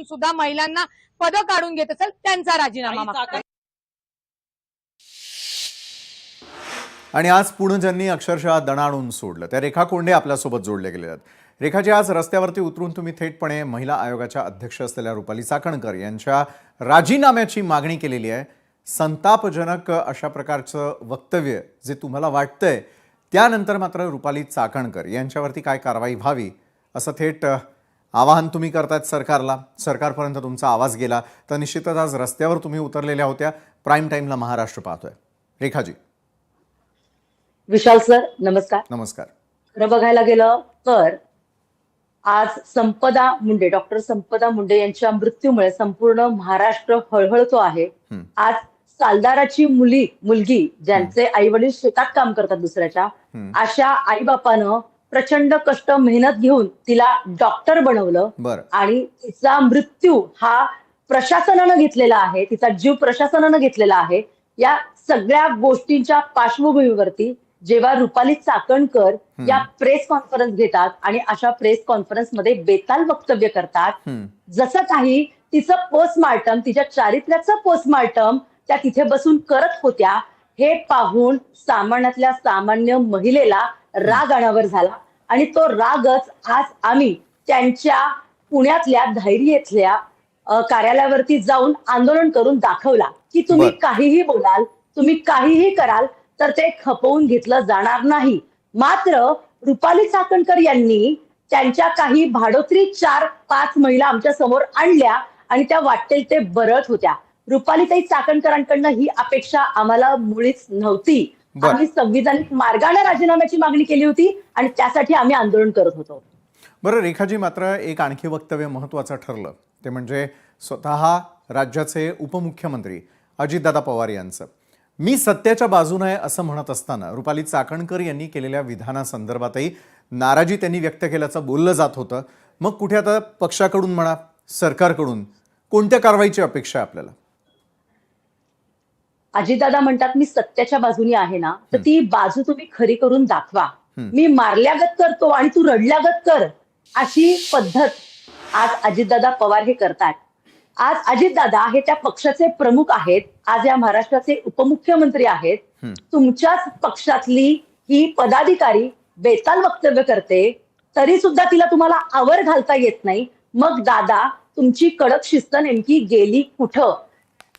असून सुद्धा महिलांना पद काढून घेत असेल त्यांचा राजीनामा. आणि आज पुणेजननी अक्षरशः दणाणून सोडलं. त्या रेखा कोंडे आपल्यासोबत जोडले गेले आहेत. रेखाजी आज रस्त्यावरती उतरून तुम्ही थेटपणे महिला आयोगाच्या अध्यक्ष असलेल्या रुपाली चाकणकर यांच्या राजीनाम्याची मागणी केलेली आहे. संतापजनक अशा प्रकारचं वक्तव्य जे तुम्हाला वाटतंय त्यानंतर मात्र रुपाली चाकणकर यांच्यावरती काय कारवाई व्हावी असं थेट आवाहन तुम्ही करतायत सरकारला. सरकारपर्यंत तुमचा आवाज गेला. तर निश्चितच आज रस्त्यावर तुम्ही उतरलेल्या होत्या. प्राईम टाईमला महाराष्ट्र पाहतोय. रेखाजी. विशाल सर नमस्कार. नमस्कार. खरं बघायला गेलं तर आज संपदा मुंडे डॉक्टर संपदा मुंडे यांच्या मृत्यूमुळे संपूर्ण महाराष्ट्र हळहळतो आहे. आज सालदाराची मुली मुलगी ज्यांचे आई वडील शेतात काम करतात दुसऱ्याच्या. अशा आईबापानं प्रचंड कष्ट मेहनत घेऊन तिला डॉक्टर बनवलं. आणि तिचा मृत्यू हा प्रशासनानं घेतलेला आहे तिचा जीव प्रशासनानं घेतलेला आहे. या सगळ्या गोष्टींच्या पार्श्वभूमीवरती जेव्हा रुपाली चाकणकर या प्रेस कॉन्फरन्स घेतात आणि अशा प्रेस कॉन्फरन्समध्ये बेताल वक्तव्य करतात. जसं काही तिचं पोस्टमार्टम तिच्या चारित्र्याचं पोस्टमार्टम त्या तिथे बसून करत होत्या हे पाहून सामान्यातल्या सामान्य महिलेला राग अनावर झाला. आणि तो रागच आज आम्ही त्यांच्या पुण्यातल्या धैर्य इथल्या कार्यालयावरती जाऊन आंदोलन करून दाखवला की तुम्ही. काहीही बोलाल तुम्ही काहीही कराल तर ते खपवून घेतलं जाणार नाही. मात्र रुपाली चाकणकर यांनी त्यांच्या काही भाडोत्री चार पाच महिला आमच्यासमोर आणल्या आणि त्या वाटेल ते बरत होत्या. रुपालीताई चाकणकरांकडनं ही अपेक्षा आम्हाला मुळीच नव्हती. आम्ही संविधानिक मार्गाने राजीनाम्याची मागणी केली होती आणि त्यासाठी आम्ही आंदोलन करत होतो. बरं रेखाजी मात्र एक आणखी वक्तव्य महत्त्वाचं ठरलं. ते म्हणजे स्वतः राज्याचे उपमुख्यमंत्री अजितदादा पवार यांचं. मी सत्याच्या बाजूने आहे असं म्हणत असताना रुपाली चाकणकर यांनी केलेल्या विधानासंदर्भातही नाराजी त्यांनी व्यक्त केल्याचं बोललं जात होतं. मग कुठे आता पक्षाकडून म्हणा सरकारकडून कोणत्या कारवाईची अपेक्षा आहे आपल्याला? अजितदादा म्हणतात मी सत्याच्या बाजूनी आहे ना तर ती बाजू तुम्ही खरी करून दाखवा. मी मारल्यागत करतो आणि तू रडल्यागत कर. अशी पद्धत आज अजितदादा पवार हे करतात. आज अजितदादा हे त्या पक्षाचे प्रमुख आहेत. आज या महाराष्ट्राचे उपमुख्यमंत्री आहेत. तुमच्याच पक्षातली ही पदाधिकारी बेताल वक्तव्य करते तरी सुद्धा तिला तुम्हाला आवर घालता येत नाही. मग दादा तुमची कडक शिस्त नेमकी गेली कुठं?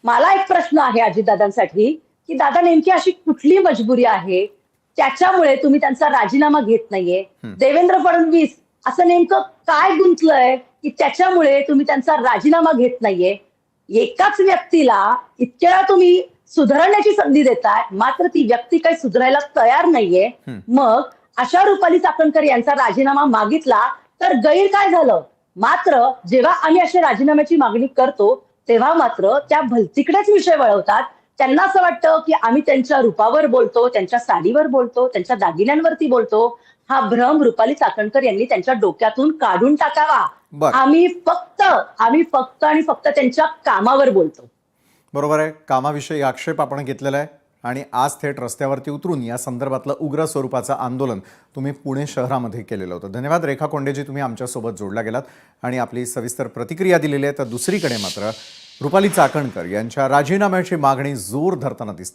मला एक प्रश्न आहे अजितदादांसाठी की दादा नेमकी अशी कुठली मजबुरी आहे? त्याच्यामुळे तुम्ही त्यांचा राजीनामा घेत नाहीये. देवेंद्र फडणवीस असं नेमकं काय गुंतलंय की त्याच्यामुळे तुम्ही त्यांचा राजीनामा घेत नाहीये? एकाच व्यक्तीला इतक्या तुम्ही सुधारण्याची संधी देताय मात्र ती व्यक्ती काही सुधारायला तयार नाहीये. मग अशा रुपाली चाकणकर यांचा राजीनामा मागितला तर गैर काय झालं? मात्र जेव्हा आम्ही अशा राजीनाम्याची मागणी करतो तेव्हा मात्र त्या भलतीकडेच विषय वळवतात. त्यांना असं वाटतं की आम्ही त्यांच्या रूपावर बोलतो त्यांच्या साडीवर बोलतो त्यांच्या दागिन्यांवरती बोलतो. हा भ्रम रुपाली चाकणकर यांनी त्यांच्या डोक्यातून काढून टाकावा. आम्ही फक्त आम्ही फक्त आणि फक्त त्यांच्या कामावर बोलतो. बरोबर आहे. कामाविषयी आक्षेप आपण घेतलेला आहे. आणि आज थेट रस्त्यावरती उतरून या संदर्भातलं उग्र स्वरूपाचं आंदोलन तुम्ही पुणे शहरामध्ये केलेलं होतं. धन्यवाद रेखा कोंडेजी तुम्ही आमच्यासोबत जोडला गेलात आणि आपली सविस्तर प्रतिक्रिया दिलेली आहे. तर दुसरीकडे मात्र रुपाली चाकणकर यांच्या राजीनाम्याची मागणी जोर धरताना दिसते.